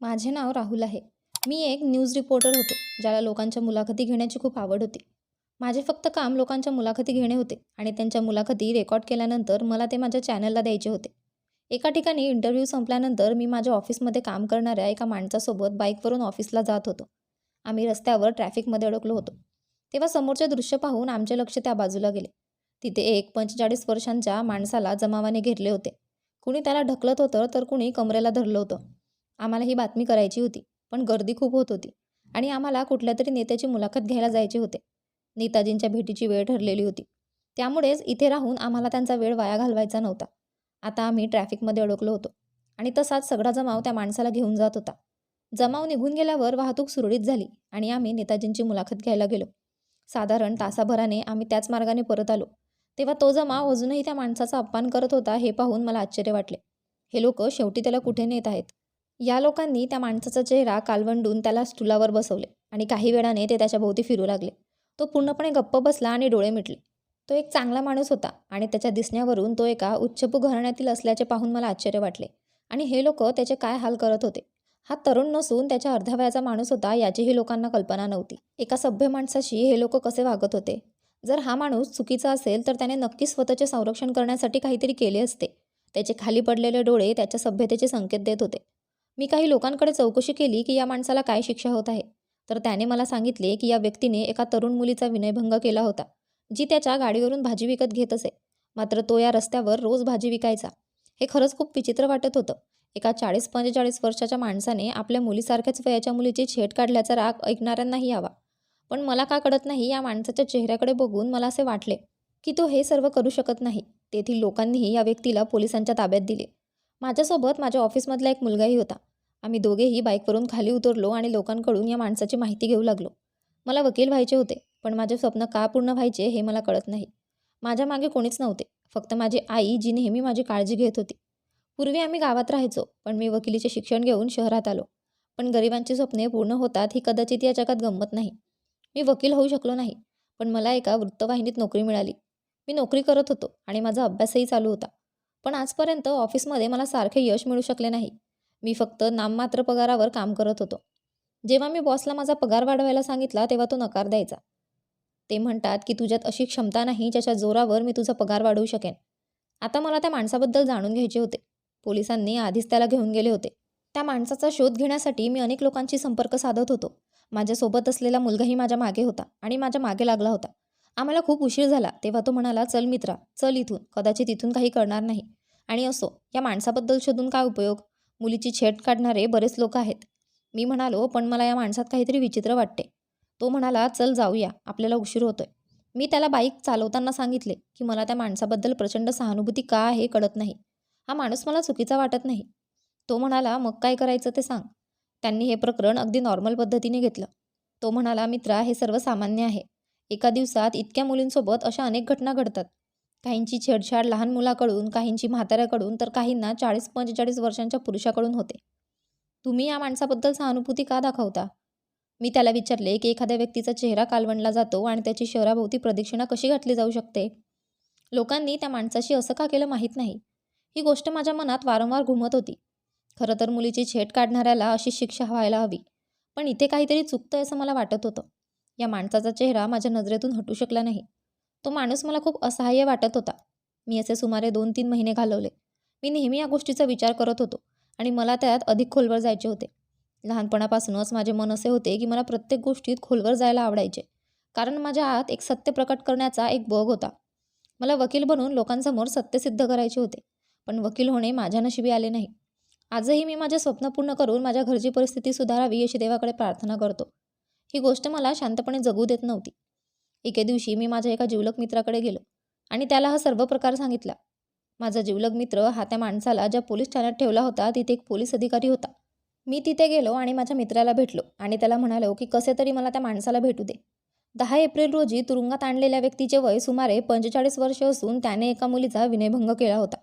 माझे नाव राहुल आहे. मी एक न्यूज रिपोर्टर होतो ज्याला लोकांच्या मुलाखती घेण्याची खूप आवड होती. माझे फक्त काम लोकांच्या मुलाखती घेणे होते आणि त्यांच्या मुलाखती रेकॉर्ड केल्यानंतर मला ते माझ्या चॅनलला द्यायचे होते. एका ठिकाणी इंटरव्ह्यू संपल्यानंतर मी माझ्या ऑफिसमध्ये काम करणाऱ्या एका माणसासोबत बाईकवरून ऑफिसला जात होतो. आम्ही रस्त्यावर ट्रॅफिकमध्ये अडकलो होतो. तेव्हा समोरचे दृश्य पाहून आमचे लक्ष त्या बाजूला गेले. तिथे एक पंचेचाळीस वर्षांच्या माणसाला जमावाने घेरले होते. कुणी त्याला ढकलत होतं तर कुणी कमरेला धरलं होतं. आम्हाला ही बातमी करायची होती पण गर्दी खूप होत होती आणि आम्हाला कुठल्या तरी नेत्याची मुलाखत घ्यायला जायचे होते. नेताजींच्या भेटीची वेळ ठरलेली होती. त्यामुळेच इथे राहून आम्हाला त्यांचा वेळ वाया घालवायचा नव्हता. आता आम्ही ट्रॅफिकमध्ये अडकलो होतो आणि तसाच सगळा जमाव त्या माणसाला घेऊन जात होता. जमाव निघून गेल्यावर वाहतूक सुरळीत झाली आणि आम्ही नेताजींची मुलाखत घ्यायला गेलो. साधारण तासाभराने आम्ही त्याच मार्गाने परत आलो. तेव्हा तो जमाव अजूनही त्या माणसाचा अपमान करत होता हे पाहून मला आश्चर्य वाटले. हे लोक शेवटी त्याला कुठे नेत आहेत? या लोकांनी त्या माणसाचा चेहरा कालवंडून त्याला स्टुलावर बसवले आणि काही वेळाने ते त्याच्या भोवती फिरू लागले. तो पूर्णपणे गप्प बसला आणि डोळे मिटले. तो एक चांगला माणूस होता आणि त्याच्या दिसण्यावरून तो एका उच्चभू घराण्यातील असल्याचे पाहून मला आश्चर्य वाटले. आणि हे लोक त्याचे काय हाल करत होते? हा तरुण नसून त्याच्या अर्ध्या वयाचा माणूस होता याचीही लोकांना कल्पना नव्हती. एका सभ्य माणसाशी हे लोक कसे वागत होते? जर हा माणूस चुकीचा असेल तर त्याने नक्की स्वतःचे संरक्षण करण्यासाठी काहीतरी केले असते. त्याचे खाली पडलेले डोळे त्याच्या सभ्यतेचे संकेत देत होते. मी काही लोकांकडे चौकशी केली की या माणसाला काय शिक्षा होत आहे. तर त्याने मला सांगितले की या व्यक्तीने एका तरुण मुलीचा विनयभंग केला होता जी त्याच्या गाडीवरून भाजी विकत घेत असे. मात्र तो या रस्त्यावर रोज भाजी विकायचा. हे खरंच खूप विचित्र वाटत होतं. एका चाळीस पंचेचाळीस वर्षाच्या माणसाने आपल्या मुलीसारख्याच वयाच्या मुलीची छेड काढल्याचा राग ऐकणाऱ्यांनाही यावा. पण मला का कळत नाही या माणसाच्या चेहऱ्याकडे बघून मला असे वाटले की तो हे सर्व करू शकत नाही. तेथील लोकांनीही या व्यक्तीला पोलिसांच्या ताब्यात दिले. माझ्यासोबत माझ्या ऑफिसमधला एक मुलगाही होता. आम्ही दोघेही बाईकवरून खाली उतरलो आणि लोकांकडून या माणसाची माहिती घेऊ लागलो. मला वकील व्हायचे होते पण माझे स्वप्न का पूर्ण व्हायचे हे मला कळत नाही. माझ्या मागे कोणीच नव्हते फक्त माझी आई जी नेहमी माझी काळजी घेत होती. पूर्वी आम्ही गावात राहायचो पण मी वकिलीचे शिक्षण घेऊन शहरात आलो. पण गरिबांची स्वप्ने पूर्ण होतात ही कदाचित या जगात गंमत नाही. मी वकील होऊ शकलो नाही पण मला एका वृत्तवाहिनीत नोकरी मिळाली. मी नोकरी करत होतो आणि माझा अभ्यासही चालू होता. पण आजपर्यंत ऑफिसमध्ये मला सारखे यश मिळू शकले नाही. मी फक्त नाममात्र पगारावर काम करत होतो. जेव्हा मी बॉसला माझा पगार वाढवायला सांगितला तेव्हा तो नकार द्यायचा. ते म्हणतात की तुझ्यात अशी क्षमता नाही ज्याच्या जोरावर मी तुझा पगार वाढवू शकेन. आता मला त्या माणसाबद्दल जाणून घ्यायचे होते. पोलिसांनी आधीच त्याला घेऊन गेले होते. त्या माणसाचा शोध घेण्यासाठी मी अनेक लोकांशी संपर्क साधत होतो. माझ्यासोबत असलेला मुलगाही माझ्या मागे होता आणि माझ्या मागे लागला होता. आम्हाला खूप उशीर झाला. तेव्हा तो म्हणाला चल मित्रा चल इथून. कदाचित इथून काही करणार नाही. आणि असो या माणसाबद्दल शोधून काय उपयोग? मुलीची छेट काढणारे बरेच लोक आहेत. मी म्हणालो पण मला या माणसात काहीतरी विचित्र वाटते. तो म्हणाला चल जाऊया. आपल्याला उशीर होतोय. मी त्याला बाईक चालवताना सांगितले की मला त्या माणसाबद्दल प्रचंड सहानुभूती का आहे कळत नाही. हा माणूस मला चुकीचा वाटत नाही. तो म्हणाला मग काय करायचं ते सांग. त्यांनी हे प्रकरण अगदी नॉर्मल पद्धतीने घेतलं. तो म्हणाला मित्रा हे सर्व सामान्य आहे. एका दिवसात इतक्या मुलींसोबत अशा अनेक घटना घडतात. काहींची छेडछाड लहान मुलाकडून काहींची म्हाताऱ्याकडून तर काहींना चाळीस पंचेचाळीस वर्षांच्या पुरुषाकडून होते. तुम्ही या माणसाबद्दल सहानुभूती का दाखवता? मी त्याला विचारले की एखाद्या व्यक्तीचा चेहरा कालवणला जातो आणि त्याची शहराभोवती प्रदक्षिणा कशी घातली जाऊ शकते? लोकांनी त्या माणसाशी असं का केलं माहीत नाही? ही गोष्ट माझ्या मनात वारंवार घुमत होती. खरं तर मुलीची छेड काढणाऱ्याला अशी शिक्षा व्हायला हवी पण इथे काहीतरी चुकतंय असं मला वाटत होतं. या माणसाचा चेहरा माझ्या नजरेतून हटू शकला नाही. तो माणूस मला खूप असहाय्य वाटत होता. मी असे सुमारे दोन तीन महिने घालवले. मी नेहमी या गोष्टीचा विचार करत होतो आणि मला त्यात अधिक खोलवर जायचे होते. लहानपणापासूनच माझे मन असे होते की मला प्रत्येक गोष्टीत खोलवर जायला आवडायचे. कारण माझ्या आत एक सत्य प्रकट करण्याचा एक बग होता. मला वकील बनून लोकांसमोर सत्य सिद्ध करायचे होते. पण वकील होणे माझ्या नशिबी आले नाही. आजही मी माझे स्वप्न पूर्ण करून माझ्या घरची परिस्थिती सुधारावी अशी देवाकडे प्रार्थना करतो. ही गोष्ट मला शांतपणे जगू देत नव्हती. एके दिवशी मी माझ्या एका जिवलग मित्राकडे गेलो आणि त्याला हा सर्व प्रकार सांगितला. माझा जिवलग मित्र हा त्या माणसाला ज्या पोलीस ठाण्यात ठेवला होता तिथे एक पोलीस अधिकारी होता. मी तिथे गेलो आणि माझ्या मित्राला भेटलो आणि त्याला म्हणालो की कसे तरी मला त्या माणसाला भेटू दे. दहा एप्रिल रोजी तुरुंगात आणलेल्या व्यक्तीचे वय सुमारे पंचेचाळीस वर्ष असून त्याने एका मुलीचा विनयभंग केला होता.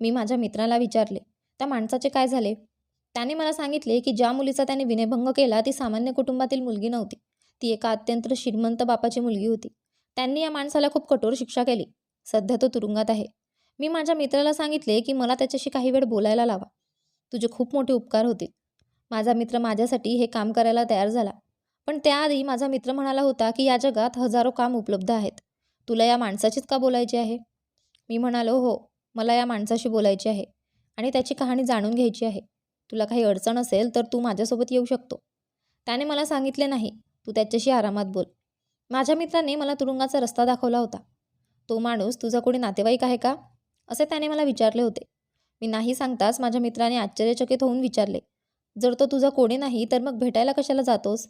मी माझ्या मित्राला विचारले त्या माणसाचे काय झाले? त्याने मला सांगितले की ज्या मुलीचा त्याने विनयभंग केला ती सामान्य कुटुंबातील मुलगी नव्हती. ती एका अत्यंत श्रीमंत बापाची मुलगी होती. त्यांनी या माणसाला खूप कठोर शिक्षा केली. सध्या तो तुरुंगात आहे. मी माझ्या मित्राला सांगितले की मला त्याच्याशी काही वेळ बोलायला लावा. तुझे खूप मोठे उपकार होतील. माझा मित्र माझ्यासाठी हे काम करायला तयार झाला. पण त्याआधी माझा मित्र म्हणाला होता की या जगात हजारो काम उपलब्ध आहेत. तुला या माणसाचीच का बोलायची आहे? मी म्हणालो हो मला या माणसाशी बोलायची आहे आणि त्याची कहाणी जाणून घ्यायची आहे. तुला काही अडचण असेल तर तू माझ्यासोबत येऊ शकतो. त्याने मला सांगितले नाही. तू त्याच्याशी आरामात बोल. माझ्या मित्राने मला तुरुंगाचा रस्ता दाखवला होता. तो माणूस तुझा कोणी नातेवाईक आहे का? असे त्याने मला विचारले होते. मी नाही सांगताच माझ्या मित्राने आश्चर्यचकित होऊन विचारले. जर तो तुझा कोणी नाही तर मग भेटायला कशाला जातोस?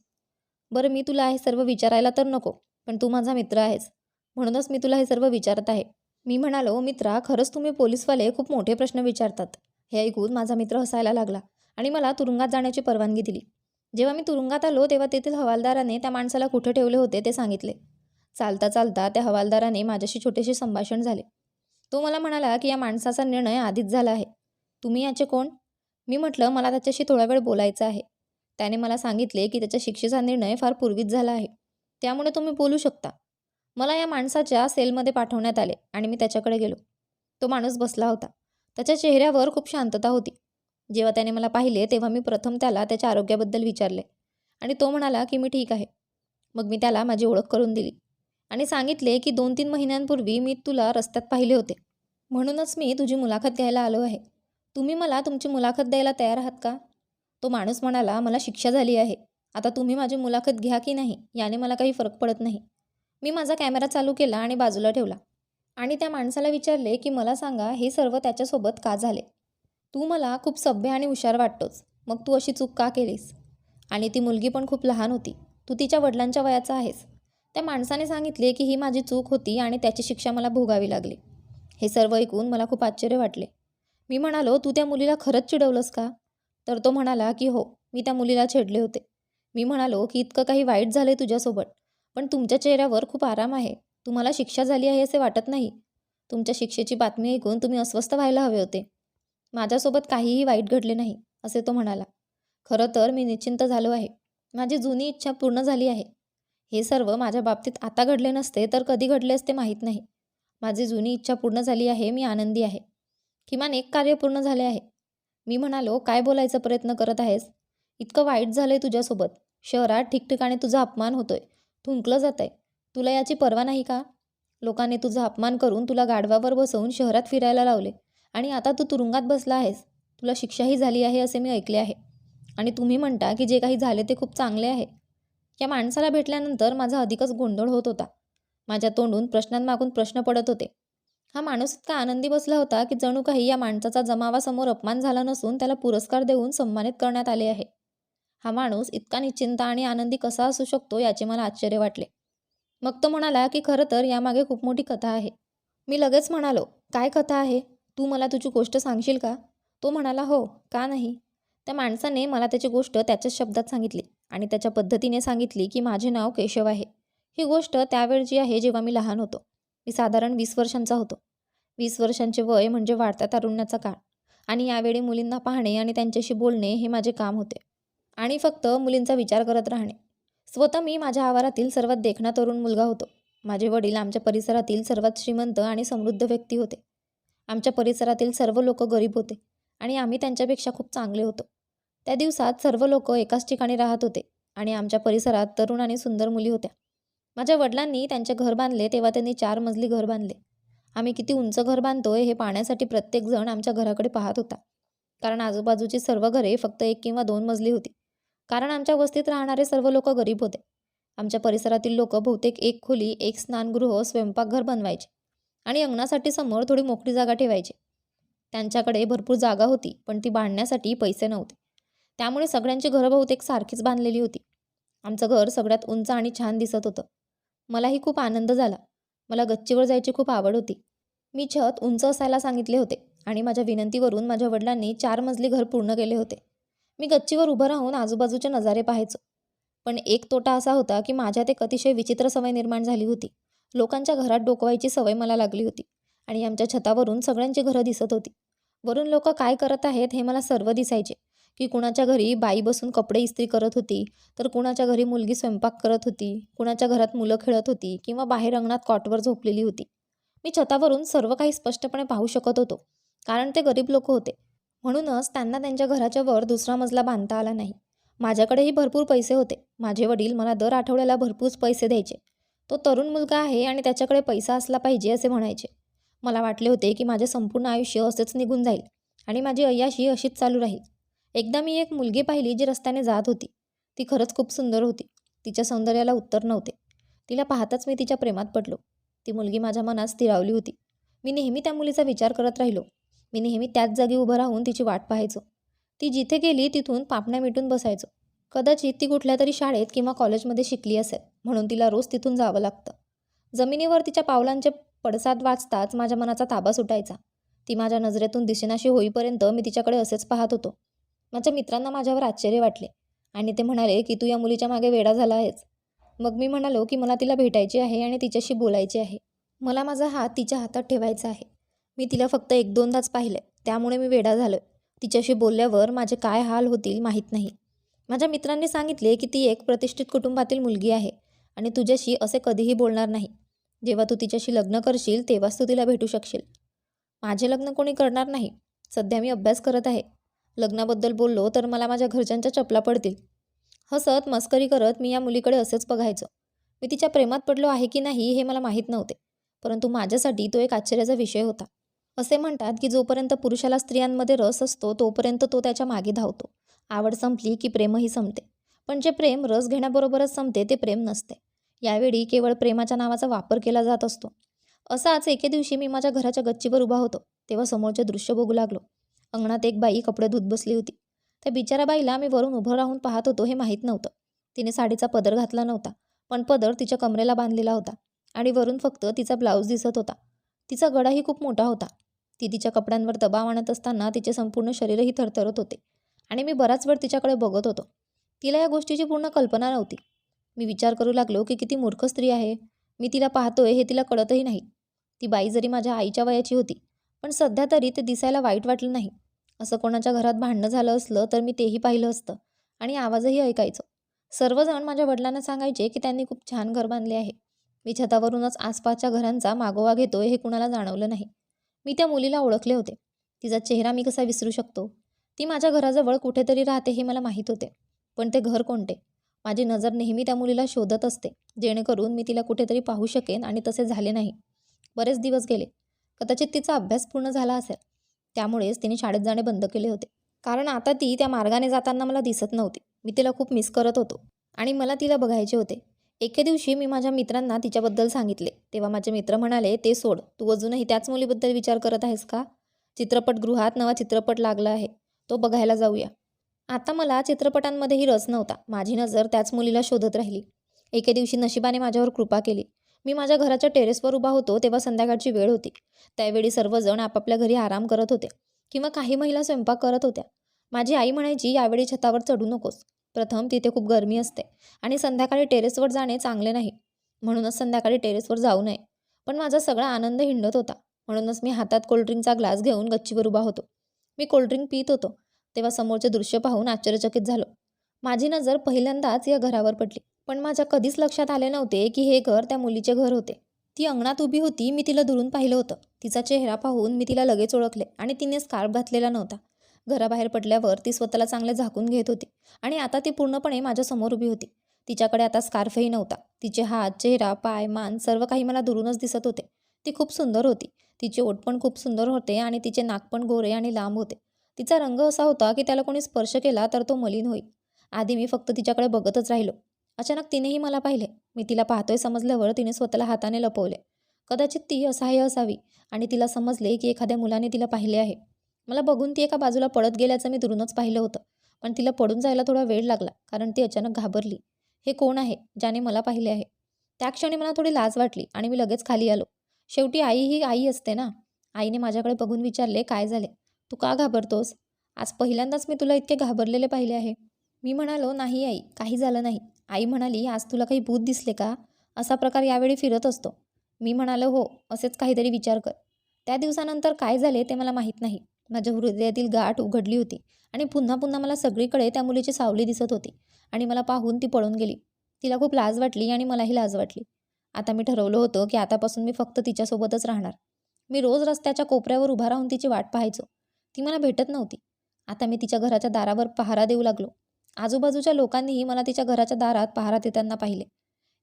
बरं मी तुला हे सर्व विचारायला तर नको पण तू माझा मित्र आहेस. म्हणूनच मी तुला हे सर्व विचारत आहे. मी म्हणालो मित्रा खरंच तुम्ही पोलीसवाले खूप मोठे प्रश्न विचारतात. हे ऐकून माझा मित्र हसायला लागला आणि मला तुरुंगात जाण्याची परवानगी दिली. जेव्हा मी तुरुंगात आलो तेव्हा तेथील हवालदाराने त्या माणसाला कुठे ठेवले होते ते सांगितले. चालता चालता त्या हवालदाराने माझ्याशी छोटेसे संभाषण झाले. तो मला म्हणाला की या माणसाचा निर्णय आधीच झाला आहे. तुम्ही याचे कोण? मी म्हटलं मला त्याच्याशी थोडा वेळ बोलायचं आहे. त्याने मला सांगितले की त्याच्या शिक्षेचा निर्णय फार पूर्वीच झाला आहे. त्यामुळे तुम्ही बोलू शकता. मला या माणसाच्या सेलमध्ये पाठवण्यात आले आणि मी त्याच्याकडे गेलो. तो माणूस बसला होता. त्याच्या चेहऱ्यावर खूप शांतता होती. जेव्हा त्याने मला पाहिले तेव्हा मी प्रथम त्याला त्याच्या आरोग्याबद्दल विचारले आणि तो म्हणाला की मी ठीक आहे. मग मी त्याला माझी ओळख करून दिली आणि सांगितले की दोन तीन महिन्यांपूर्वी मी तुला रस्त्यात पाहिले होते. म्हणूनच मी तुझी मुलाखत घ्यायला आलो आहे. तुम्ही मला तुमची मुलाखत द्यायला तयार आहात का? तो माणूस म्हणाला मला शिक्षा झाली आहे. आता तुम्ही माझी मुलाखत घ्या की नाही? याने मला काही फरक पडत नाही. मी माझा कॅमेरा चालू केला आणि बाजूला ठेवला. आणि त्या माणसाला विचारले की मला सांगा हे सर्व त्याच्यासोबत का झाले? तू मला खूप सभ्य आणि हुशार वाटतोस. मग तू अशी चूक का केलीस? आणि ती मुलगी पण खूप लहान होती. तू तिच्या वडिलांच्या वयाचा आहेस. त्या माणसाने सांगितले की ही माझी चूक होती आणि त्याची शिक्षा मला भोगावी लागली. हे सर्व ऐकून मला खूप आश्चर्य वाटले. मी म्हणालो तू त्या मुलीला खरंच चिडवलंस का? तर तो म्हणाला की हो मी त्या मुलीला छेडले होते. मी म्हणालो की इतकं काही वाईट झालं तुझ्यासोबत पण तुमच्या चेहऱ्यावर खूप आराम आहे. तुम्हाला शिक्षा झाली आहे असे वाटत नाही. तुमच्या शिक्षेची बातमी ऐकून तुम्ही अस्वस्थ व्हायला हवे होते. माझ्यासोबत काहीही वाईट घडले नाही असे तो म्हणाला. खरं तर मी निश्चिंत झालो आहे. माझी जुनी इच्छा पूर्ण झाली आहे. हे सर्व माझ्या बाबतीत आता घडले नसते तर कधी घडले असते माहीत नाही. माझी जुनी इच्छा पूर्ण झाली आहे मी आनंदी आहे. किमान एक कार्य पूर्ण झाले आहे. मी म्हणालो काय बोलायचा प्रयत्न करत आहेस? इतकं वाईट झालं आहे तुझ्यासोबत. शहरात ठिकठिकाणी तुझा अपमान होतोय. थुंकलं जात आहे तुला याची पर्वा नाही का? लोकांनी तुझा अपमान करून तुला गाढवावर बसवून शहरात फिरायला लावले. आणि आता तू तुरुंगात बसला आहेस. तुला शिक्षाही झाली आहे असे मी ऐकले आहे. आणि तुम्ही म्हणता की जे काही झाले ते खूप चांगले आहे. या माणसाला भेटल्यानंतर माझा अधिकच गोंधळ होत होता. माझ्या तोंडून प्रश्नांमागून प्रश्न पडत होते. हा माणूस इतका आनंदी बसला होता की जणू काही या माणसाचा जमावासमोर अपमान झाला नसून त्याला पुरस्कार देऊन सन्मानित करण्यात आले आहे. हा माणूस इतका निश्चिंत आणि आनंदी कसा असू शकतो याचे मला आश्चर्य वाटले. मग तो म्हणाला की खरं तर यामागे खूप मोठी कथा आहे. मी लगेच म्हणालो काय कथा आहे? तू मला तुझी गोष्ट सांगशील का? तो म्हणाला हो का नाही? त्या माणसाने मला त्याची गोष्ट त्याच्याच शब्दात सांगितली आणि त्याच्या पद्धतीने सांगितली की माझे नाव केशव आहे. ही गोष्ट त्यावेळची आहे जेव्हा मी लहान होतो. मी साधारण वीस वर्षांचा होतो. वीस वर्षांचे वय म्हणजे वाढत्या तारुण्याचा काळ. आणि यावेळी मुलींना पाहणे आणि त्यांच्याशी बोलणे हे माझे काम होते. आणि फक्त मुलींचा विचार करत राहणे. स्वतः मी माझ्या आवारातील सर्वात देखणा तरुण मुलगा होतो. माझे वडील आमच्या परिसरातील सर्वात श्रीमंत आणि समृद्ध व्यक्ती होते. आमच्या परिसरातील सर्व लोक गरीब होते आणि आम्ही त्यांच्यापेक्षा खूप चांगले होतो. त्या दिवसात सर्व लोक एकाच ठिकाणी राहत होते आणि आमच्या परिसरात तरुण आणि सुंदर मुली होत्या. माझ्या वडिलांनी त्यांचे घर बांधले तेव्हा त्यांनी चार मजली घर बांधले. आम्ही किती उंच घर बांधतोय हे पाहण्यासाठी प्रत्येकजण आमच्या घराकडे पाहत होता. कारण आजूबाजूची सर्व घरे फक्त एक किंवा दोन मजली होती. कारण आमच्या वस्तीत राहणारे सर्व लोक गरीब होते. आमच्या परिसरातील लोक बहुतेक एक खोली एक स्नानगृह स्वयंपाकघर बनवायचे आणि अंगणासाठी समोर थोडी मोकळी जागा ठेवायची. त्यांच्याकडे भरपूर जागा होती पण ती बांधण्यासाठी पैसे नव्हते. त्यामुळे सगळ्यांची घरं बहुतेक सारखीच बांधलेली होती. आमचं घर सगळ्यात उंच आणि छान दिसत होतं. मलाही खूप आनंद झाला. मला गच्चीवर जायची खूप आवड होती. मी छत उंच असायला सांगितले होते आणि माझ्या विनंतीवरून माझ्या वडिलांनी चार मजली घर पूर्ण केले होते. मी गच्चीवर उभं राहून आजूबाजूचे नजारे पाहायचो. पण एक तोटा असा होता की माझ्यात एक अतिशय विचित्र सवय निर्माण झाली होती. लोकांच्या घरात डोकवायची सवय मला लागली होती आणि आमच्या छतावरून सगळ्यांची घरं दिसत होती. वरून लोक काय करत आहेत हे मला सर्व दिसायचे. की कुणाच्या घरी बाई बसून कपडे इस्त्री करत होती तर कुणाच्या घरी मुलगी स्वयंपाक करत होती कुणाच्या घरात मुलं खेळत होती किंवा बाहेर अंगणात कॉटवर झोपलेली होती. मी छतावरून सर्व काही स्पष्टपणे पाहू शकत होतो कारण ते गरीब लोक होते. म्हणूनच त्यांना त्यांच्या घराच्या वर दुसरा मजला बांधता आला नाही. माझ्याकडेही भरपूर पैसे होते. माझे वडील मला दर आठवड्याला भरपूर पैसे द्यायचे. तो तरुण मुलगा आहे आणि त्याच्याकडे पैसा असला पाहिजे असे म्हणायचे. मला वाटले होते की माझे संपूर्ण आयुष्य असेच निघून जाईल आणि माझी अय्याशी अशीच चालू राहील. एकदा मी एक मुलगी पाहिली जी रस्त्याने जात होती. ती खरंच खूप सुंदर होती. तिच्या सौंदर्याला उत्तर नव्हते. तिला पाहताच मी तिच्या प्रेमात पडलो. ती मुलगी माझ्या मनात स्थिरावली होती. मी नेहमी त्या मुलीचा विचार करत राहिलो. मी नेहमी त्याच जागी उभं राहून तिची वाट पाहायचो. ती जिथे गेली तिथून पापण्या मिटून बसायचो. कदाचित ती कुठल्या तरी शाळेत किंवा कॉलेजमध्ये शिकली असेल म्हणून तिला रोज तिथून जावं लागतं. जमिनीवर तिच्या पावलांचे पडसाद वाचताच माझ्या मनाचा ताबा सुटायचा. ती माझ्या नजरेतून दिसेनाशी होईपर्यंत मी तिच्याकडे असेच पाहत होतो. माझ्या मित्रांना माझ्यावर आश्चर्य वाटले आणि ते म्हणाले की तू या मुलीच्या मागे वेडा झाला आहेस. मग मी म्हणालो की मला तिला भेटायची आहे आणि तिच्याशी बोलायचे आहे. मला माझा हात तिच्या हातात ठेवायचा आहे. मी तिला फक्त एक दोनदाच पाहिले त्यामुळे मी वेडा झालो तिच्याशी बोलल्यावर माझे काय हाल होतील माहीत नाही. माझ्या मित्रांनी सांगितले की ती एक प्रतिष्ठित कुटुंबातील मुलगी आहे आणि तुझ्याशी असे कधीही बोलणार नाही. जेव्हा तू तिच्याशी लग्न करशील तेव्हाच तू तिला भेटू शकशील. माझे लग्न कोणी करणार नाही. सध्या मी अभ्यास करत आहे. लग्नाबद्दल बोललो तर मला माझ्या घरच्यांच्या चपला पडतील. हसत मस्करी करत मी या मुलीकडे असेच बघायचो. मी तिच्या प्रेमात पडलो आहे की नाही हे मला माहीत नव्हते. परंतु माझ्यासाठी तो एक आश्चर्याचा विषय होता. असे म्हणतात की जोपर्यंत पुरुषाला स्त्रियांमध्ये रस असतो तोपर्यंत तो त्याच्यामागे धावतो. आवड संपली की प्रेमही संपते. पण जे प्रेम रस घेण्याबरोबरच संपते ते प्रेम नसते. यावेळी केवळ प्रेमाच्या नावाचा वापर केला जात असतो. असाच एके दिवशी मी माझ्या घराच्या गच्चीवर उभा होतो. तेव्हा समोरचे दृश्य बघू लागलो. अंगणात एक बाई कपडे धुत बसली होती. त्या बिचाऱ्या बाईला मी वरून उभं राहून पाहत होतो हे माहीत नव्हतं. तिने साडीचा पदर घातला नव्हता पण पदर तिच्या कमरेला बांधलेला होता आणि वरून फक्त तिचा ब्लाऊज दिसत होता. तिचा गडाही खूप मोठा होता. ती तिच्या कपड्यांवर दबाव आणत असताना तिचे संपूर्ण शरीरही थरथरत होते आणि मी बराच वेळ तिच्याकडे बघत होतो. तिला या गोष्टीची पूर्ण कल्पना नव्हती. मी विचार करू लागलो की किती मूर्ख स्त्री आहे. मी तिला पाहतोय हे तिला कळतही नाही. ती बाई जरी माझ्या आईच्या वयाची होती पण सध्या तरी ते दिसायला वाईट वाटलं नाही. असं कोणाच्या घरात भांडणं झालं असलं तर मी तेही पाहिलं असतं आणि आवाजही ऐकायचो. सर्वजण माझ्या वडिलांना सांगायचे की त्यांनी खूप छान घर बांधले आहे. मी छतावरूनच आसपासच्या घरांचा मागोवा घेतोय हे कुणाला जाणवलं नाही. मी त्या मुलीला ओळखले होते. तिचा चेहरा मी कसा विसरू शकतो? ती माझ्या घराजवळ कुठेतरी राहते हे मला माहीत होते. पण ते घर कोणते? माझी नजर नेहमी त्या मुलीला शोधत असते जेणेकरून मी तिला कुठेतरी पाहू शकेन आणि तसे झाले नाही. बरेच दिवस गेले. कदाचित तिचा अभ्यास पूर्ण झाला असेल. त्यामुळेच तिने शाळेत जाणे बंद केले होते. कारण आता ती त्या मार्गाने जाताना मला दिसत नव्हती. मी तिला खूप मिस करत होतो आणि मला तिला बघायचे होते. एके दिवशी मी माझ्या मित्रांना तिच्याबद्दल सांगितले. तेव्हा माझे मित्र म्हणाले ते सोड तू अजूनही त्याच मुलीबद्दल विचार करत आहेस का? चित्रपटगृहात नवा चित्रपट लागला आहे तो बघायला जाऊया. आता मला चित्रपटांमध्येही रस नव्हता. माझी नजर त्याच मुलीला शोधत राहिली. एके दिवशी नशिबाने माझ्यावर कृपा केली. मी माझ्या घराच्या टेरेसवर उभा होतो तेव्हा संध्याकाळची वेळ होती. त्यावेळी सर्वजण आपापल्या घरी आराम करत होते किंवा काही महिला स्वयंपाक करत होत्या. माझी आई म्हणायची यावेळी छतावर चढू नकोस. प्रथम तिथे खूप गरमी असते आणि संध्याकाळी टेरेसवर जाणे चांगले नाही. म्हणूनच संध्याकाळी टेरेसवर जाऊ नये. पण माझा सगळा आनंद हिंडत होता. म्हणूनच मी हातात कोल्ड्रिंकचा ग्लास घेऊन गच्चीवर उभा होतो. मी कोल्ड्रिंक पित होतो. तेव्हा समोरचे दृश्य पाहून आश्चर्यचकित झालो. माझी नजर पहिल्यांदाच या घरावर पडली. पण माझ्या कधीच लक्षात आले नव्हते की हे घर त्या मुलीचे घर होते. ती अंगणात उभी होती मी तिला दुरून पाहिलं होतं. तिचा चेहरा पाहून मी तिला लगेच ओळखले आणि तिने स्कार्फ घातलेला नव्हता. घराबाहेर पडल्यावर ती स्वतःला चांगले झाकून घेत होती आणि आता ती पूर्णपणे माझ्यासमोर उभी होती. तिच्याकडे आता स्कार्फही नव्हता. तिचे हात चेहरा पाय मान सर्व काही मला दुरूनच दिसत होते. ती खूप सुंदर होती. तिचे ओठ पण खूप सुंदर होते आणि तिचे नाक पण गोरे आणि लांब होते. तिचा रंग असा होता की त्याला कोणी स्पर्श केला तर तो मलिन होईल. आधी मी फक्त तिच्याकडे बघतच राहिलो. अचानक तिनेही मला पाहिले. मी तिला पाहतोय समजल्यावर तिने स्वतःला हाताने लपवले. कदाचित ती असहाय्य असावी आणि तिला समजले की एखाद्या मुलाने तिला पाहिले आहे. मला बघून ती एका बाजूला पडत गेल्याचं मी दुरूनच पाहिलं होतं. पण तिला पडून जायला थोडा वेळ लागला कारण ती अचानक घाबरली. हे कोण आहे ज्याने मला पाहिले आहे? त्या क्षणी मला थोडी लाज वाटली आणि मी लगेच खाली आलो. शेवटी आई ही आई असते ना? आईने माझ्याकडे बघून विचारले काय झाले? तू का घाबरतोस? आज पहिल्यांदाच मी तुला इतके घाबरलेले पाहिले आहे. मी म्हणालो नाही आई काही झालं नाही. आई म्हणाली आज तुला काही भूत दिसले का? असा प्रकार यावेळी फिरत असतो. मी म्हणालो हो असेच काहीतरी विचार कर. त्या दिवसानंतर काय झाले ते मला माहीत नाही. माझ्या हृदयातील गाठ उघडली होती आणि पुन्हा पुन्हा मला सगळीकडे त्या मुलीची सावली दिसत होती आणि मला पाहून ती पळून गेली. तिला खूप लाज वाटली आणि मलाही लाज वाटली. आता मी ठरवलं होतं की आतापासून मी फक्त तिच्यासोबतच राहणार. मी रोज रस्त्याच्या कोपऱ्यावर उभा राहून तिची वाट पाहायचो. ती मला भेटत नव्हती. आता मी तिच्या घराच्या दारावर पहारा देऊ लागलो. आजूबाजूच्या लोकांनीही मला तिच्या घराच्या दारात पहारा देताना पाहिले.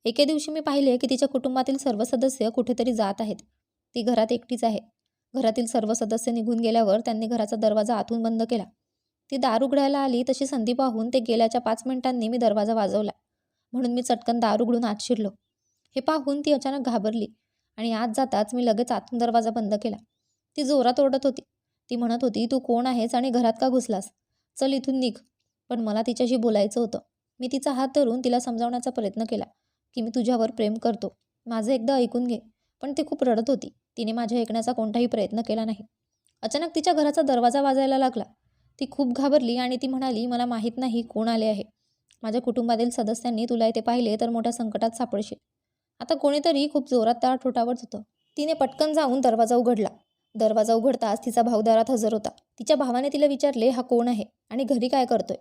एके दिवशी मी पाहिले की तिच्या कुटुंबातील सर्व सदस्य कुठेतरी जात आहेत. ती घरात एकटीच आहे. घरातील सर्व सदस्य निघून गेल्यावर त्यांनी घराचा दरवाजा आतून बंद केला. ती दार उघडायला आली तशी संधी पाहून ते गेल्याच्या पाच मिनिटांनी मी दरवाजा वाजवला. म्हणून मी चटकन दार उघडून आत शिरलो. हे पाहून ती अचानक घाबरली आणि आत जाताच मी लगेच आतून दरवाजा बंद केला. ती जोरात ओरडत होती. ती म्हणत होती तू कोण आहेस आणि घरात का घुसलास? चल इथून निघ. पण मला तिच्याशी बोलायचं होतं. मी तिचा हात धरून तिला समजावण्याचा प्रयत्न केला की मी तुझ्यावर प्रेम करतो. माझं एकदा ऐकून घे. पण ती खूप रडत होती. तिने माझ्या ऐकण्याचा कोणताही प्रयत्न केला नाही. अचानक तिच्या घराचा दरवाजा वाजायला लागला. ती खूप घाबरली आणि ती म्हणाली मला माहीत नाही कोण आले आहे. माझ्या कुटुंबातील सदस्यांनी तुला इथे पाहिले तर मोठ्या संकटात सापडशील. आता कोणीतरी खूप जोरात त्या ठोठावत होतं. तिने पटकन जाऊन दरवाजा उघडला. दरवाजा उघडताच तिचा भाऊ दारात हजर होता. तिच्या भावाने तिला विचारले हा कोण आहे आणि घरी काय करतोय?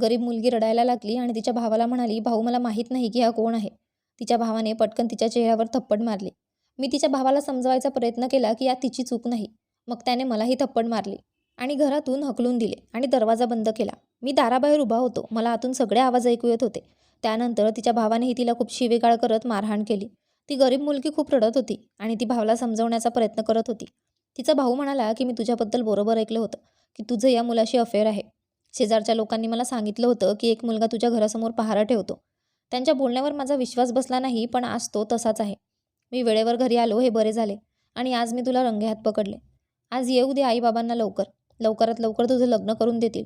गरीब मुलगी रडायला लागली आणि तिच्या भावाला म्हणाली भाऊ मला माहीत नाही की हा कोण आहे. तिच्या भावाने पटकन तिच्या चेहऱ्यावर थप्पड मारली. मी तिच्या भावाला समजवायचा प्रयत्न केला की या तिची चूक नाही. मग त्याने मलाही थप्पड मारली आणि घरातून हकलून दिले आणि दरवाजा बंद केला. मी दाराबाहेर उभा होतो. मला आतून सगळे आवाज ऐकू येत होते. त्यानंतर तिच्या भावानेही तिला खूप शिवेगाळ करत मारहाण केली. ती गरीब मुलगी खूप रडत होती आणि ती भावाला समजवण्याचा प्रयत्न करत होती. तिचा भाऊ म्हणाला की मी तुझ्याबद्दल बरोबर ऐकलं होतं की तुझं या मुलाशी अफेअर आहे. शेजारच्या लोकांनी मला सांगितलं होतं की एक मुलगा तुझ्या घरासमोर पहारा ठेवतो. त्यांच्या बोलण्यावर माझा विश्वास बसला नाही पण आज तो तसाच आहे. मी वेळेवर घरी आलो हे बरे झाले. आणि आज मी तुला रंगेहात पकडले. आज येऊ दे आईबाबांना लवकर. लवकरात लवकर तुझं लग्न करून देतील.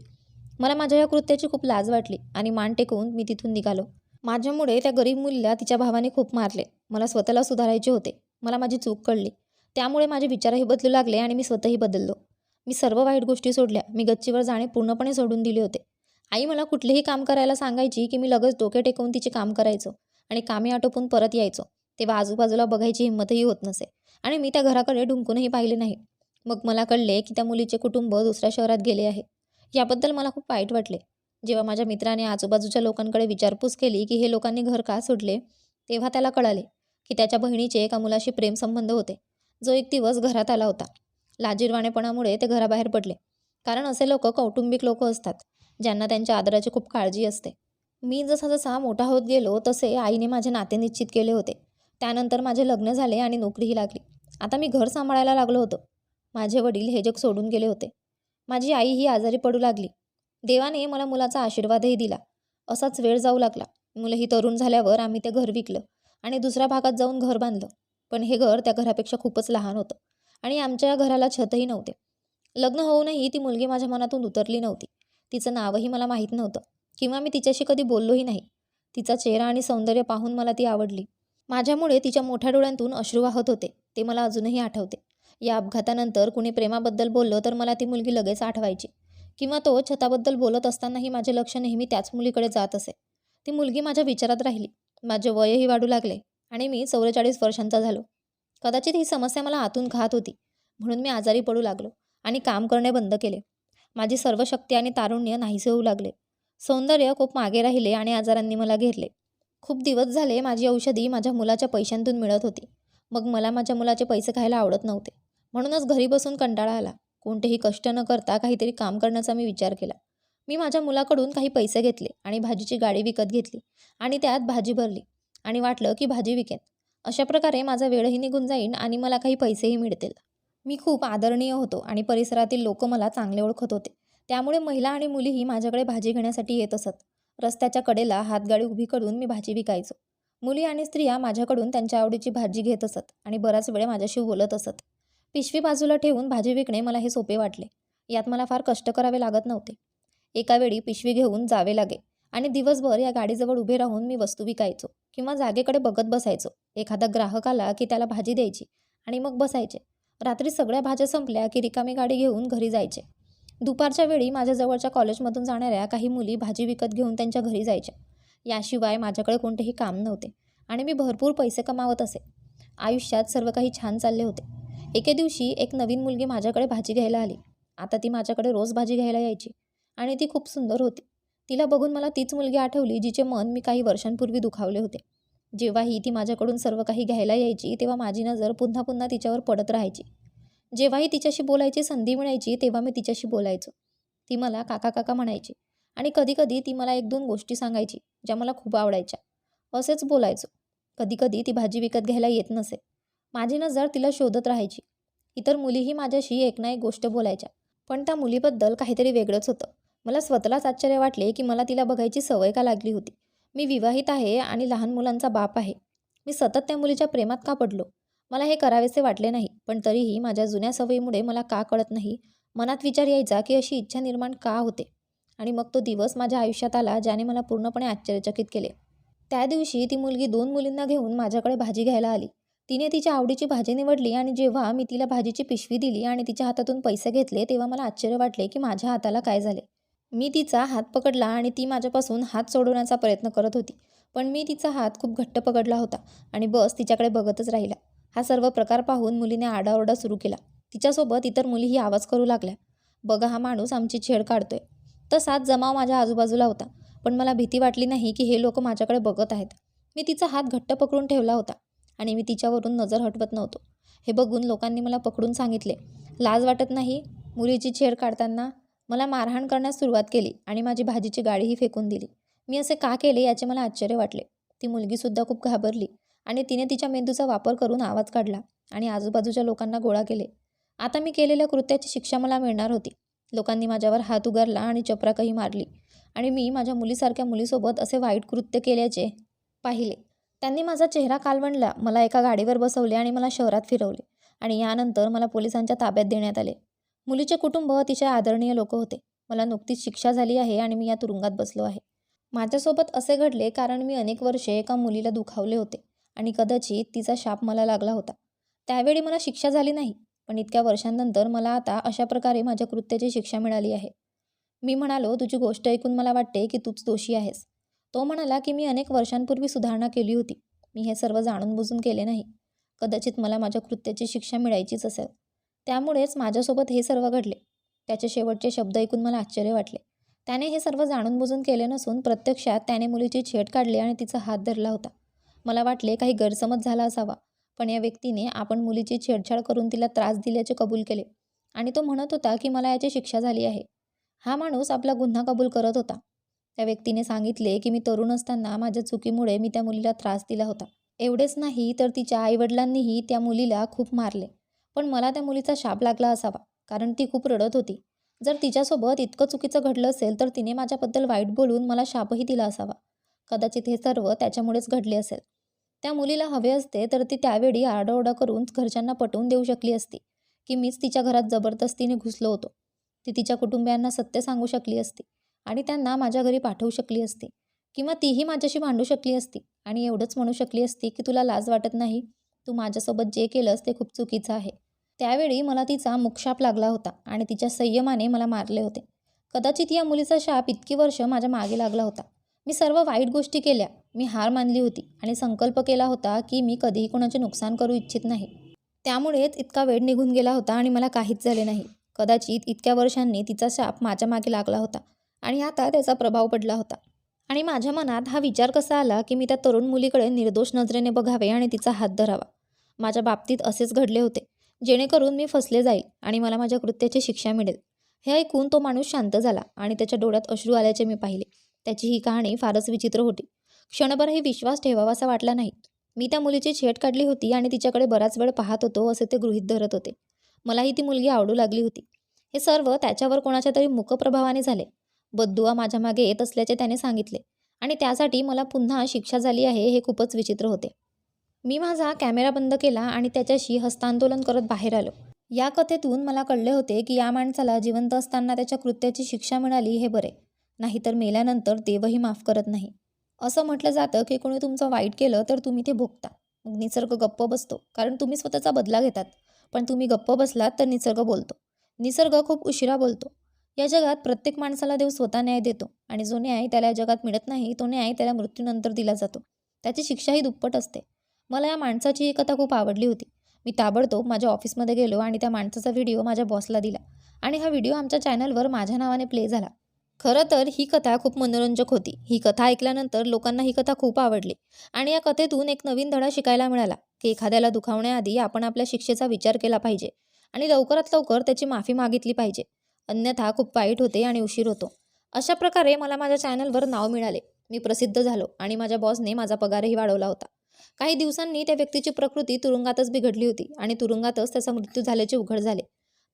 मला माझ्या या कृत्याची खूप लाज वाटली आणि मान टेकवून मी तिथून निघालो. माझ्यामुळे त्या गरीब मुलीला तिच्या भावाने खूप मारले. मला स्वतःला सुधारायचे होते. मला माझी चूक कळली. त्यामुळे माझे विचारही बदलू लागले आणि मी स्वतःही बदललो. मी सर्व वाईट गोष्टी सोडल्या. मी गच्चीवर जाणे पूर्णपणे सोडून दिले होते. आई मला कुठलेही काम करायला सांगायची की मी लगेच डोके टेकवून तिचे काम करायचो आणि कामे आटोपून परत यायचो. तेव्हा आजूबाजूला बघायची हिंमतही होत नसे. आणि मी त्या घराकडे ढुंकूनही पाहिले नाही. मग मला कळले की त्या मुलीचे कुटुंब दुसऱ्या शहरात गेले आहे. याबद्दल मला खूप वाईट वाटले. जेव्हा माझ्या मित्राने आजूबाजूच्या लोकांकडे विचारपूस केली की हे लोकांनी घर का सोडले तेव्हा त्याला कळाले की त्याच्या बहिणीचे एका मुलाशी प्रेमसंबंध होते. जो एक दिवस घरात आला होता. लाजीरवाणेपणामुळे ते घराबाहेर पडले. कारण असे लोक कौटुंबिक लोक असतात ज्यांना त्यांच्या आदराची खूप काळजी असते. मी जसा जसा मोठा होत गेलो तसे आईने माझे नाते निश्चित केले होते. त्यानंतर माझे लग्न झाले आणि नोकरीही लागली. आता मी घर सांभाळायला लागलो होतो. माझे वडील हे जग सोडून गेले होते. माझी आई ही आजारी पडू लागली. देवाने मला मुलाचा आशीर्वादही दिला. असाच वेळ जाऊ लागला. मुलंही तरुण झाल्यावर आम्ही ते घर विकलं आणि दुसऱ्या भागात जाऊन घर बांधलं. पण हे घर त्या घरापेक्षा खूपच लहान होतं आणि आमच्या घराला छतही नव्हते. लग्न होऊनही ती मुलगी माझ्या मनातून उतरली नव्हती. तिचं नावही मला माहीत नव्हतं किंवा मी तिच्याशी कधी बोललोही नाही. तिचा चेहरा आणि सौंदर्य पाहून मला ती आवडली. माझ्यामुळे तिच्या मोठ्या डोळ्यांतून अश्रू वाहत होते. ते मला अजूनही आठवते. या अपघातानंतर कुणी प्रेमाबद्दल बोललं तर मला ती मुलगी लगेच आठवायची. किंवा तो छताबद्दल बोलत असतानाही माझे लक्ष नेहमी त्याच मुलीकडे जात असे. ती मुलगी माझ्या विचारात राहिली. माझे वयही वाढू लागले आणि मी चौवेचाळीस वर्षांचा झालो. कदाचित ही समस्या मला आतून घात होती. म्हणून मी आजारी पडू लागलो आणि काम करणे बंद केले. माझी सर्व शक्ती आणि तारुण्य नाहीसे होऊ लागले. सौंदर्य खूप मागे राहिले आणि आजारांनी मला घेरले. खूप दिवस झाले माझी औषधी माझ्या मुलाच्या पैशांतून मिळत होती. मग मला माझ्या मुलाचे पैसे खायला आवडत नव्हते. म्हणूनच घरी बसून कंटाळा आला. कोणतेही कष्ट न करता काहीतरी काम करण्याचा मी विचार केला. मी माझ्या मुलाकडून काही पैसे घेतले आणि भाजीची गाडी विकत घेतली आणि त्यात भाजी भरली आणि वाटलं की भाजी विकेन. अशा प्रकारे माझा वेळही निघून जाईन आणि मला काही पैसेही मिळतील. मी खूप आदरणीय होतो आणि परिसरातील लोक मला चांगले ओळखत होते. त्यामुळे महिला आणि मुलीही माझ्याकडे भाजी घेण्यासाठी येत असत. रस्त्याच्या कडेला हातगाडी उभी करून मी भाजी विकायचो. मुली आणि स्त्रिया माझ्याकडून त्यांच्या आवडीची भाजी घेत असत आणि बराच वेळ माझ्याशी बोलत असत. पिशवी बाजूला ठेवून भाजी विकणे मला हे सोपे वाटले. यात मला फार कष्ट करावे लागत नव्हते. एका वेळी पिशवी घेऊन जावे लागे आणि दिवसभर या गाडीजवळ उभे राहून मी वस्तू विकायचो किंवा जागेकडे बघत बसायचो. एखादा ग्राहक आला की त्याला भाजी द्यायची आणि मग बसायचे. रात्री सगळ्या भाज्या संपल्या की रिकामी गाडी घेऊन घरी जायचे. दुपारच्या वेळी माझ्या जवळच्या कॉलेजमधून जाणाऱ्या काही मुली भाजी विकत घेऊन त्यांच्या घरी जायच्या. याशिवाय माझ्याकडे कोणतेही काम नव्हते आणि मी भरपूर पैसे कमावत असे. आयुष्यात सर्व काही छान चालले होते. एके दिवशी एक नवीन मुलगी माझ्याकडे भाजी घ्यायला आली. आता ती माझ्याकडे रोज भाजी घ्यायला यायची आणि ती खूप सुंदर होती. तिला बघून मला तीच मुलगी आठवली जिचे मन मी काही वर्षांपूर्वी दुखावले होते. जेव्हाही ती माझ्याकडून सर्व काही घ्यायला यायची तेव्हा माझी नजर पुन्हा पुन्हा तिच्यावर पडत राहायची. जेव्हाही तिच्याशी बोलायची संधी मिळायची तेव्हा मी तिच्याशी बोलायचो. ती मला काका काका म्हणायची आणि कधीकधी ती मला एक दोन गोष्टी सांगायची ज्या मला खूप आवडायच्या. असेच बोलायचो. कधीकधी ती भाजी विकत घ्यायला येत नसे. माझी नजर तिला शोधत राहायची. इतर मुलीही माझ्याशी एक ना एक गोष्ट बोलायच्या. पण त्या मुलीबद्दल काहीतरी वेगळंच होतं. मला स्वतःलाच आश्चर्य वाटले की मला तिला बघायची सवय का लागली होती. मी विवाहित आहे आणि लहान मुलांचा बाप आहे. मी सतत त्या मुलीच्या प्रेमात का पडलो मला हे करावेसे वाटले नाही पण तरीही माझ्या जुन्या सवयीमुळे मला का कळत नाही मनात विचार यायचा की अशी इच्छा निर्माण का होते? आणि मग तो दिवस माझ्या आयुष्यात आला ज्याने मला पूर्णपणे आश्चर्यचकित केले. त्या दिवशी ती मुलगी दोन मुलींना घेऊन माझ्याकडे भाजी घ्यायला आली. तिने तिच्या आवडीची भाजी निवडली आणि जेव्हा मी तिला भाजीची पिशवी दिली आणि तिच्या हातातून पैसे घेतले तेव्हा मला आश्चर्य वाटले की माझ्या हाताला काय झाले. मी तिचा हात पकडला आणि ती माझ्यापासून हात सोडवण्याचा प्रयत्न करत होती. पण मी तिचा हात खूप घट्ट पकडला होता आणि बस तिच्याकडे बघतच राहिला. हा सर्व प्रकार पाहून मुलीने आडाओरडा सुरू केला. तिच्यासोबत इतर मुलीही आवाज करू लागल्या. बघा हा माणूस आमची छेड काढतोय. तसाच जमाव माझ्या आजूबाजूला होता पण मला भीती वाटली नाही की हे लोक माझ्याकडे बघत आहेत. मी तिचा हात घट्ट पकडून ठेवला होता आणि मी तिच्यावरून नजर हटवत नव्हतो. हे बघून लोकांनी मला पकडून सांगितले लाज वाटत नाही मुलीची छेड काढताना? मला मारहाण करण्यास सुरुवात केली आणि माझी भाजीची गाडीही फेकून दिली. मी असे का केले याचे मला आश्चर्य वाटले. ती मुलगीसुद्धा खूप घाबरली. आणि तिने तिच्या मेंदूचा वापर करून आवाज काढला आणि आजूबाजूच्या लोकांना गोळा केले. आता मी केलेल्या कृत्याची शिक्षा मला मिळणार होती. लोकांनी माझ्यावर हात उगारला आणि चपराकही मारली आणि मी माझ्या मुलीसारख्या मुलीसोबत असे वाईट कृत्य केल्याचे पाहिले. त्यांनी माझा चेहरा कालवणला मला एका गाडीवर बसवले आणि मला शहरात फिरवले आणि यानंतर मला पोलिसांच्या ताब्यात देण्यात आले. मुलीचे कुटुंब अतिशय आदरणीय लोक होते. मला नुकतीच शिक्षा झाली आहे आणि मी या तुरुंगात बसलो आहे. माझ्यासोबत असे घडले कारण मी अनेक वर्षे एका मुलीला दुखावले होते. आणि कदाचित तिचा शाप मला लागला होता. त्यावेळी मला शिक्षा झाली नाही पण इतक्या वर्षांनंतर मला आता अशा प्रकारे माझ्या कृत्याची शिक्षा मिळाली आहे. मी म्हणालो तुझी गोष्ट ऐकून मला वाटते की तूच दोषी आहेस. तो म्हणाला की मी अनेक वर्षांपूर्वी सुधारणा केली होती. मी हे सर्व जाणून बुजून केले नाही. कदाचित मला माझ्या कृत्याची शिक्षा मिळायचीच असेल. त्यामुळेच माझ्यासोबत हे सर्व घडले. त्याचे शेवटचे शब्द ऐकून मला आश्चर्य वाटले. त्याने हे सर्व जाणून बुजून केले नसून प्रत्यक्षात त्याने मुलीची छेड काढली आणि तिचा हात धरला होता. मला वाटले काही गैरसमज झाला असावा. पण या व्यक्तीने आपण मुलीची छेडछाड करून तिला त्रास दिल्याचे कबूल केले आणि तो म्हणत होता की मला याची शिक्षा झाली आहे. हा माणूस आपला गुन्हा कबूल करत होता. त्या व्यक्तीने सांगितले की मी तरुण असताना माझ्या चुकीमुळे मी त्या मुलीला त्रास दिला होता. एवढेच नाही तर तिच्या आईवडिलांनीही त्या मुलीला खूप मारले. पण मला त्या मुलीचा शाप लागला असावा कारण ती खूप रडत होती. जर तिच्यासोबत इतकं चुकीचं घडलं असेल तर तिने माझ्याबद्दल वाईट बोलून मला शापही दिला असावा. कदाचित हे सर्व त्याच्यामुळेच घडले असेल. त्या मुलीला हवे असते तर ती त्यावेळी आरडाओरडा करून घरच्यांना पटवून देऊ शकली असती की मीच तिच्या घरात जबरदस्तीने घुसलो होतो. ती तिच्या कुटुंबियांना सत्य सांगू शकली असती आणि त्यांना माझ्या घरी पाठवू शकली असती किंवा तीही माझ्याशी भांडू शकली असती आणि एवढंच म्हणू शकली असती की तुला लाज वाटत नाही तू माझ्यासोबत जे केलंस ते खूप चुकीचं आहे. त्यावेळी मला तिचा मुखशाप लागला होता आणि तिच्या संयमाने मला मारले होते. कदाचित या मुलीचा शाप इतकी वर्ष माझ्या मागे लागला होता. मी सर्व वाईट गोष्टी केल्या मी हार मानली होती आणि संकल्प केला होता की मी कधीही कोणाचे नुकसान करू इच्छित नाही. त्यामुळेच इतका वेळ निघून गेला होता आणि मला काहीच झाले नाही. कदाचित इतक्या वर्षांनी तिचा शाप माझ्या मागे लागला होता आणि आता त्याचा प्रभाव पडला होता. आणि माझ्या मनात हा विचार कसा आला की मी त्या तरुण मुलीकडे निर्दोष नजरेने बघावे आणि तिचा हात धरावा. माझ्या बाबतीत असेच घडले होते. जेणेकरून मी फसले जाईल आणि मला माझ्या कृत्याची शिक्षा मिळेल. हे ऐकून तो माणूस शांत झाला आणि त्याच्या डोळ्यात अश्रू आल्याचे मी पाहिले. त्याची ही कहाणी फारच विचित्र होती. क्षणभरही विश्वास ठेवावासा वाटला नाही. मी त्या मुलीची छेट काढली होती आणि तिच्याकडे बराच वेळ पाहत होतो असे ते गृहीत धरत होते. मलाही ती मुलगी आवडू लागली होती. हे सर्व त्याच्यावर कोणाच्या तरी मुकप्रभावाने झाले. बद्दुआ माझ्या मागे येत असल्याचे त्याने सांगितले. आणि त्यासाठी मला पुन्हा शिक्षा झाली आहे हे खूपच विचित्र होते. मी माझा कॅमेरा बंद केला आणि त्याच्याशी हस्तांदोलन करत बाहेर आलो. या कथेतून मला कळले होते की या माणसाला जिवंत असताना त्याच्या कृत्याची शिक्षा मिळाली हे बरे. नाहीतर मेल्यानंतर देवही माफ करत नाही. असं म्हटलं जातं की कोणी तुमचं वाईट केलं तर तुम्ही ते भोगता. मग निसर्ग गप्प बसतो. कारण तुम्ही स्वतःचा बदला घेतात. पण तुम्ही गप्प बसलात तर निसर्ग बोलतो. निसर्ग खूप उशिरा बोलतो. या जगात प्रत्येक माणसाला देव स्वतः न्याय देतो. आणि जो न्याय त्याला या जगात मिळत नाही तो न्याय त्याला मृत्यूनंतर दिला जातो. त्याची शिक्षाही दुप्पट असते. मला या माणसाची ही कथा खूप आवडली होती. मी ताबडतोब माझ्या ऑफिसमध्ये गेलो आणि त्या माणसाचा व्हिडिओ माझ्या बॉसला दिला. आणि हा व्हिडिओ आमच्या चॅनलवर माझ्या नावाने प्ले झाला. खरं तर ही कथा खूप मनोरंजक होती. ही कथा ऐकल्यानंतर लोकांना ही कथा खूप आवडली आणि या कथेतून एक नवीन धडा शिकायला मिळाला की एखाद्याला दुखावण्याआधी आपण आपल्या शिक्षेचा विचार केला पाहिजे आणि लवकरात लवकर त्याची माफी मागितली पाहिजे. अन्यथा खूप वाईट होते आणि उशीर होतो. अशा प्रकारे मला माझ्या चॅनलवर नाव मिळाले. मी प्रसिद्ध झालो आणि माझ्या बॉसने माझा पगारही वाढवला होता. काही दिवसांनी त्या व्यक्तीची प्रकृती तुरुंगातच बिघडली होती आणि तुरुंगातच त्याचा मृत्यू झाल्याचे उघड झाले.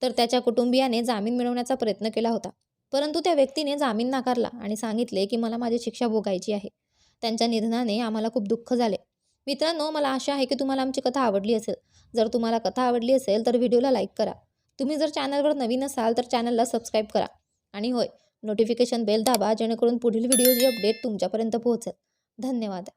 तर त्याच्या कुटुंबियाने जामीन मिळवण्याचा प्रयत्न केला होता. परंतु त्या व्यक्तीने जामीन नाकारला आणि सांगितले की मला माझी शिक्षा भोगायची आहे. त्यांच्या निधनाने आम्हाला खूप दुःख झाले. मित्रांनो मला आशा आहे की तुम्हाला आमची कथा आवडली असेल. जर तुम्हाला कथा आवडली असेल तर व्हिडिओला लाईक करा. तुम्ही जर चॅनलवर नवीन असाल तर चॅनलला सबस्क्राईब करा. आणि होय नोटिफिकेशन बेल दाबा जेणेकरून पुढील व्हिडिओची अपडेट तुमच्यापर्यंत पोहोचेल. धन्यवाद.